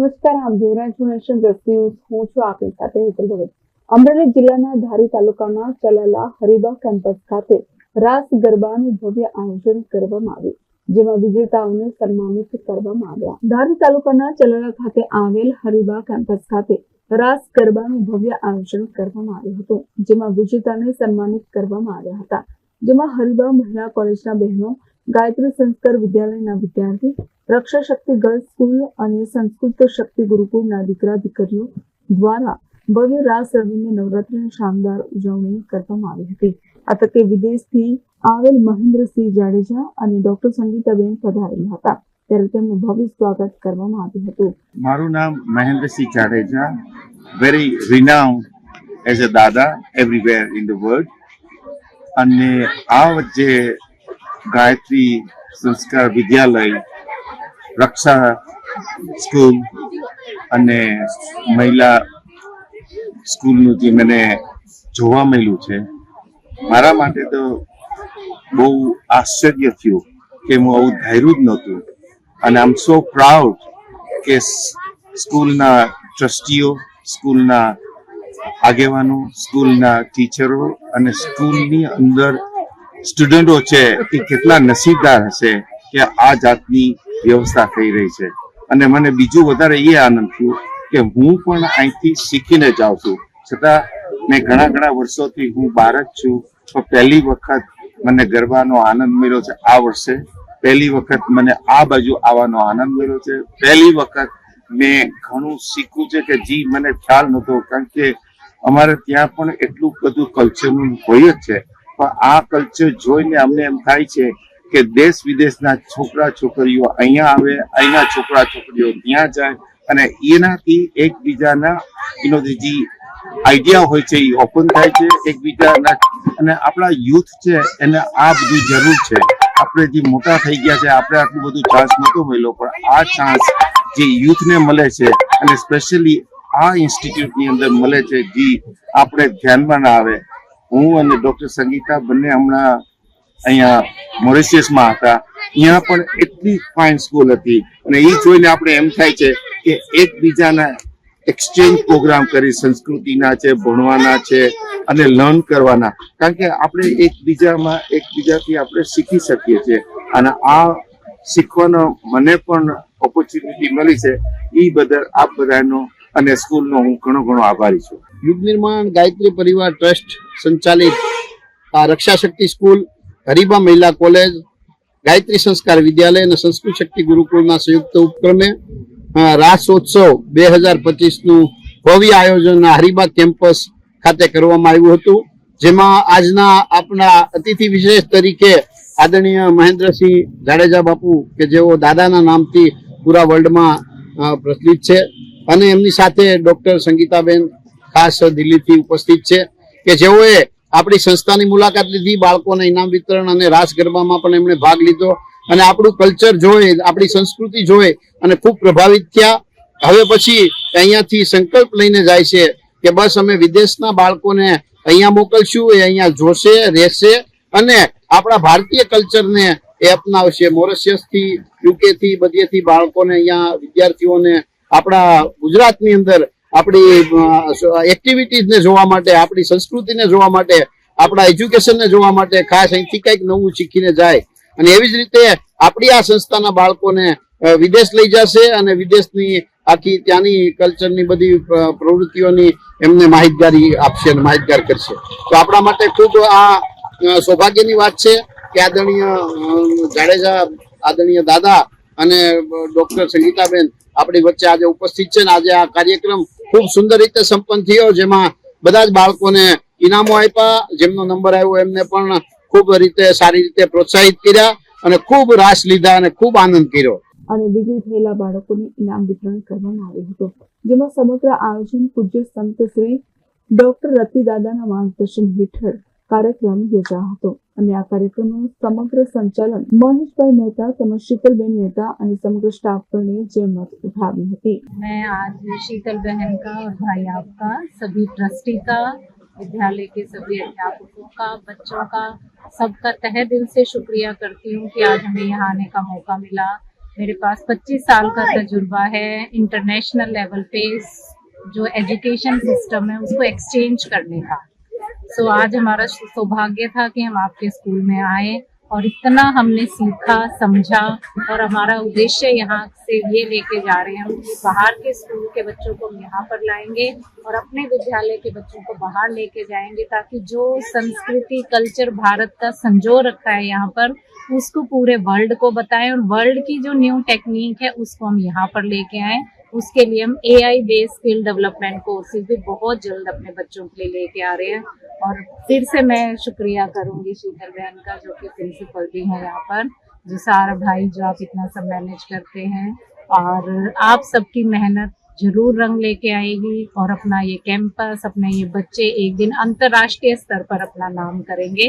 નમસ્કાર રહ્યા છો નેશન ન્યૂઝ. હું છું આપની સાથે હેતલ ભગત. અમરેલી જિલ્લાના ધારી તાલુકાના ચલાલા હરિબા કેમ્પસ ખાતે રાસ ગરબાનું ભવ્ય આયોજન કરવામાં આવ્યું, જેમાં વિજેતાઓને સન્માનિત કરવામાં આવ્યા. ધારી તાલુકાના ચલાલા ખાતે આવેલ હરિબા કેમ્પસ ખાતે રાસ ગરબાનું ભવ્ય આયોજન કરવામાં આવ્યું હતું, જેમાં વિજેતાને સન્માનિત કરવામાં આવ્યા હતા. જેમાં હરિબા મહિલા કોલેજના બહેનો, ગાયત્રી સંસ્કાર વિદ્યાલયના વિદ્યાર્થી રક્ષા શક્તિ ગર્લ્સ સ્કૂલ અને સંસ્કૃત શક્તિ ગુરુકુળના દીકરા દીકરીઓ દ્વારા ભવ્ય રાસ રમીને નવરાત્રિની શાનદાર ઉજવણી કરવામાં આવી હતી. આ તકે વિદેશથી આવેલ મહેન્દ્રસિંહ જાડેજા અને ડોક્ટર સંગીતાબેન પધારેલા હતા. ત્યારે તેમનું ભવ્ય સ્વાગત કરવામાં આવ્યું હતું. મારું નામ Mahendrasinh Jadeja very renowned as a dada everywhere in the world અને આ વચ્ચે ગાયત્રી સંસ્કાર વિદ્યાલય રક્ષા સ્કૂલ અને મહિલા સ્કૂલનું જે મને જોવા મળ્યું છે, મારા માટે તો બહુ આશ્ચર્ય થયું કે હું આવું ધાર્યું જ નહોતું. અને આમ સો પ્રાઉડ કે સ્કૂલના ટ્રસ્ટીઓ, સ્કૂલના આગેવાનો, સ્કૂલના ટીચરો અને સ્કૂલની અંદર સ્ટુડન્ટો છે એ કેટલા નસીબદાર હશે કે આ જાતની વ્યવસ્થા થઈ રહી છે. અને મને બીજું વધારે એ આનંદ થયો કે હું પણ અહીંથી શીખીને જાઉં છું. છતાં મેં ઘણા ઘણા વર્ષોથી હું બહાર જ છું. પણ પહેલી વખત મને ગરબાનો આનંદ મળ્યો છે આ વર્ષે. પહેલી વખત મને આ બાજુ આવવાનો આનંદ મળ્યો છે. પહેલી વખત મેં ઘણું શીખ્યું છે કે જી, મને ખ્યાલ નહોતો, કારણ કે અમારે ત્યાં પણ એટલું બધું કલ્ચરનું હોય જ છે. પણ આ કલ્ચર જોઈને અમને એમ થાય છે કે દેશ વિદેશના છોકરા, છોકરીઓ અહીંયા આવે અહીંના છોકરા, છોકરીઓ ત્યાં જાય અને એનાથી એકબીજાના એનો જે આઈડિયા હોય છે, એ ઓપન થાય છે એકબીજાના. અને આપણા યુથ છે, એને આ બધી જરૂર છે. આપણે જે મોટા થઈ ગયા છે, આપણે આટલું બધું ચાન્સ નહોતો મળ્યો, પણ આ ચાન્સ જે યુથને મળે છે અને સ્પેશિયલી આ ઇન્સ્ટિટ્યૂટની અંદર મળે છે, જે આપણે ધ્યાનમાં ના આવે. હું અને ડોક્ટર સંગીતા બંને હમણાં અહીંયા મોરિશિયસમાં હતા. અહીંયા પણ એટલી ફાઇન સ્કૂલ હતી. અને એ જોઈને આપણે એમ થાય છે કે એકબીજાના એક્સચેન્જ પ્રોગ્રામ કરી સંસ્કૃતિના છે, ભણવાના છે અને લર્ન કરવાના. કારણ કે આપણે એકબીજામાં એકબીજાથી આપણે શીખી શકીએ છીએ. અને આ શીખવાનો મને પણ ઓપોર્ચ્યુનિટી મળી છે. એ બદલ આપ બધાનો અને સ્કૂલનો હું ઘણો ઘણો આભારી છું. યુગ નિર્માણ ગાયત્રી પરિવાર ટ્રસ્ટ સંચાલિત આ રક્ષા શક્તિ સ્કૂલ હરિબા મહિલા કોલેજ, ગાયત્રી સંસ્કાર વિદ્યાલય અને સંસ્કૃત શક્તિ ગુરુકુળના સંયુક્ત ઉપક્રમે રાસોત્સવ બે હજાર પચીસનું ભવ્ય આયોજન હરિબા કેમ્પસ ખાતે કરવામાં આવ્યું હતું. જેમાં આજના આપણા અતિથિ વિશેષ તરીકે આદરણીય મહેન્દ્રસિંહ જાડેજા બાપુ કે જેઓ દાદાના નામથી પૂરા વર્લ્ડમાં પ્રચલિત છે અને એમની સાથે ડૉક્ટર સંગીતાબેન ખાસ દિલ્હીથી ઉપસ્થિત છે કે જેઓએ આપણી સંસ્થાની મુલાકાત લીધી, બાળકોને ઇનામ વિતરણ અને રાસ ગરબામાં પણ એમણે ભાગ લીધો. અને આપણું કલ્ચર જોઈ, આપણી સંસ્કૃતિ જોઈ અને ખૂબ પ્રભાવિત થયા. હવે પછી અહીંયાથી સંકલ્પ લઈને જાય છે કે બસ અમે વિદેશના બાળકોને અહીંયા મોકલશું, એ અહીંયા જોશે, રહેશે અને આપણા ભારતીય કલ્ચરને એ અપનાવશે. મોરિશિયસ યુકેથી બધેથી બાળકોને અહીંયા વિદ્યાર્થીઓને આપણા ગુજરાતની અંદર આપણી એક્ટિવિટીઝને જોવા માટે, આપણી સંસ્કૃતિને જોવા માટે, આપણા એજ્યુકેશનને જોવા માટે ખાસ અહીંથી કંઈક નવું શીખીને જાય. અને એવી જ રીતે આપણી આ સંસ્થાના બાળકોને વિદેશ લઈ જશે અને વિદેશની આખી ત્યાંની કલ્ચરની બધી પ્રવૃત્તિઓની એમને માહિતગારી આપશે અને માહિતગાર કરશે. તો આપણા માટે ખૂબ આ સૌભાગ્યની વાત છે કે આદરણીય જાડેજા, આદરણીય દાદા અને ડોક્ટર સંગીતાબેન આપણી વચ્ચે આજે ઉપસ્થિત છે ને આજે આ કાર્યક્રમ ખૂબ સુંદર રીતે સંપન્ન થયો, જેમાં બધા જ બાળકોને ઇનામો આપ્યા. જેમનો નંબર આવ્યો એમને પણ ખૂબ રીતે, સારી રીતે પ્રોત્સાહિત કર્યા અને ખૂબ રાસ લીધા અને ખૂબ આનંદ કર્યો. અને વિજય થયેલા બાળકોને ઇનામ વિતરણ કરવામાં આવ્યું હતું. જેમાં સમગ્ર આયોજન પૂજ્ય સંત શ્રી ડોક્ટર રતિદાદાના માર્ગદર્શન હેઠળ કાર્યક્રમ યોજાયો હતો. અને આ કાર્યક્રમનું સમગ્ર સંચાલન મહેશભાઈ મહેતા તેમજ શીતલબેન મહેતા અને સમગ્ર સ્ટાફ પણ જેમત ઉઠાવી હતી मैं आज शीतल बहन का और भाई आपका सभी ट्रस्टी का विद्यालय के सभी अध्यापकों का बच्चों का सबका तहे दिल से शुक्रिया करती हूँ कि आज हमें यहाँ आने का मौका मिला मेरे पास 25 साल का तजुर्बा है इंटरनेशनल लेवल पे जो एजुकेशन सिस्टम है उसको एक्सचेंज करने का सो आज हमारा सौभाग्य था कि हम आपके स्कूल में आए और इतना हमने सीखा, समझा और हमारा उद्देश्य यहाँ से ये लेके जा रहे हैं हम बाहर के स्कूल के बच्चों को हम यहाँ पर लाएँगे और अपने विद्यालय के बच्चों को बाहर लेके जाएँगे ताकि जो संस्कृति, कल्चर भारत का संजो रखा है यहाँ पर, उसको पूरे वर्ल्ड को बताएँ और वर्ल्ड की जो न्यू टेक्निक है, उसको हम यहाँ पर लेके आए। उसके लिए हम A I based skill development courses भी बहुत जल्द अपने बच्चों के लिए लेके आ रहे हैं। और फिर से मैं शुक्रिया करूँगी शीतल बहन का, जो कि प्रिंसिपल भी है यहाँ पर, जो सारा भाई जो आप इतना सब मैनेज करते हैं। और आप सबकी मेहनत ज़रूर रंग लेके आएगी और अपना ये कैंपस अपने ये बच्चे एक दिन अंतर्राष्ट्रीय स्तर पर अपना नाम करेंगे।